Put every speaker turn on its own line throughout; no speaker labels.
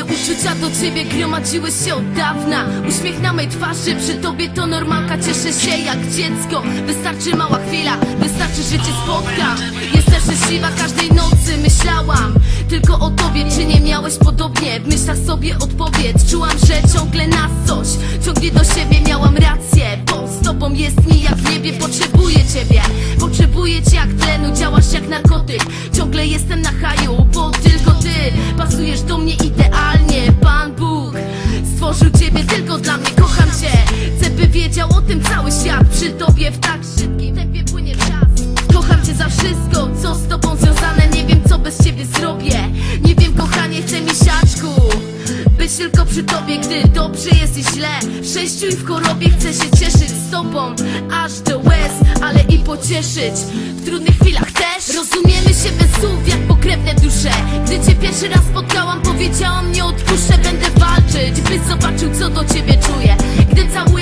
Uczucia do ciebie gromadziły się od dawna. Uśmiech na mej twarzy, przy tobie to normalka. Cieszę się jak dziecko. Wystarczy mała chwila, wystarczy, że cię spotkam Jestem szczęśliwa każdej nocy Myślałam tylko o tobie. Czy nie miałeś podobnie? W myślach sobie odpowiedź Czułam, że ciągle nas coś. Ciągnie do siebie, miałam rację Bo z tobą jest mi jak niebie. Potrzebuję ciebie. Potrzebuję cię jak tlenu. Działasz jak narkotyk. Ciągle jestem na haju Bo tylko ty pasujesz do mnie idealnie wszystko, co z tobą związane Nie wiem co bez ciebie zrobię. Nie wiem kochanie, chcę misiaczku Być tylko przy tobie, gdy dobrze jest i źle. W i w chorobie chcę się cieszyć z tobą. Aż do łez, ale i pocieszyć. W trudnych chwilach też. Rozumiemy się bez słów jak pokrewne dusze. Gdy cię pierwszy raz spotkałam powiedziałam nie odpuszczę Będę walczyć, byś zobaczył co do ciebie czuję. Gdy całujesz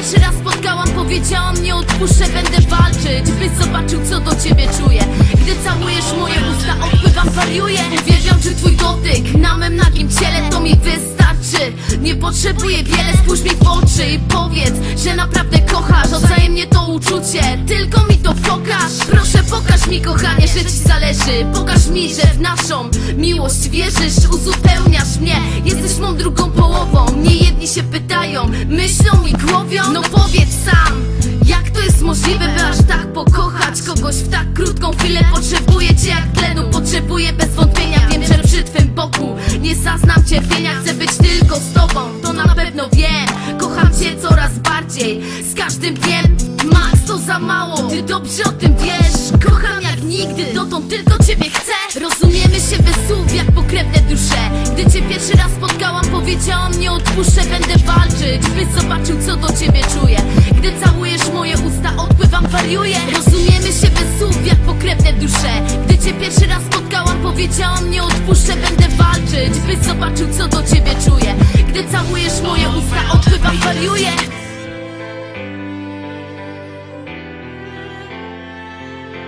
pierwszy raz spotkałam powiedziałam nie odpuszczę Będę walczyć, byś zobaczył co do ciebie czuję. Gdy całujesz moje usta odpływam, wariuję. Uwielbiam czy twój dotyk na mym nagim ciele to mi wystarczy. Nie potrzebuję wiele, spójrz mi w oczy i powiedz, że naprawdę kochasz. Odwzajemnie to uczucie, tylko mi to pokaż. Proszę pokaż mi kochanie, że ci zależy. Pokaż mi, że w naszą miłość wierzysz. Uzupełniasz mnie, jesteś mą drugą połową Nie się pytają, myślą i głowią. No powiedz sam, jak to jest możliwe, by aż tak pokochać kogoś w tak krótką chwilę? Potrzebuję cię jak tlenu, potrzebuję bez wątpienia. Wiem, że przy twym boku nie zaznam cierpienia. Chcę być tylko z tobą, to na pewno wiem. Kocham cię coraz bardziej, z każdym dniem. Max to za mało, ty dobrze o tym wiesz. Kocham jak nigdy, dotąd tylko ciebie chcę. Rozumiemy się bez słów jak pokrewne dusze powiedziałam nie odpuszczę Będę walczyć, byś zobaczył co do ciebie czuję. Gdy całujesz moje usta odpływam, wariuję. Rozumiemy się bez słów jak pokrewne dusze. Gdy cię pierwszy raz spotkałam powiedziałam nie odpuszczę Będę walczyć, byś zobaczył co do ciebie czuję. Gdy całujesz moje usta odpływam, wariuję